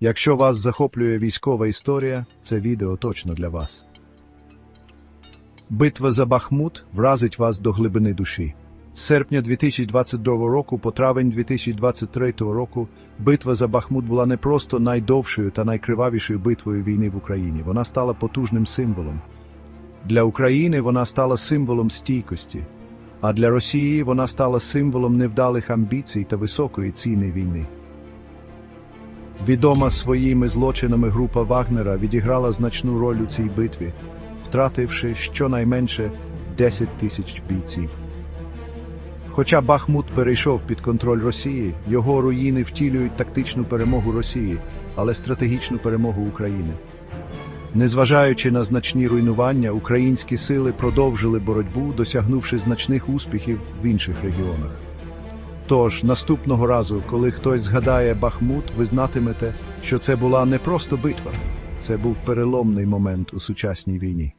Якщо вас захоплює військова історія, це відео точно для вас. Битва за Бахмут вразить вас до глибини душі. З серпня 2022 року по травень 2023 року битва за Бахмут була не просто найдовшою та найкривавішою битвою війни в Україні. Вона стала потужним символом. Для України вона стала символом стійкості, а для Росії вона стала символом невдалих амбіцій та високої ціни війни. Відома своїми злочинами група Вагнера відіграла значну роль у цій битві, втративши щонайменше 10 тисяч бійців. Хоча Бахмут перейшов під контроль Росії, його руїни втілюють тактичну перемогу Росії, але стратегічну перемогу України. Незважаючи на значні руйнування, українські сили продовжили боротьбу, досягнувши значних успіхів в інших регіонах. Тож наступного разу, коли хтось згадає Бахмут, ви знатимете, що це була не просто битва, це був переломний момент у сучасній війні.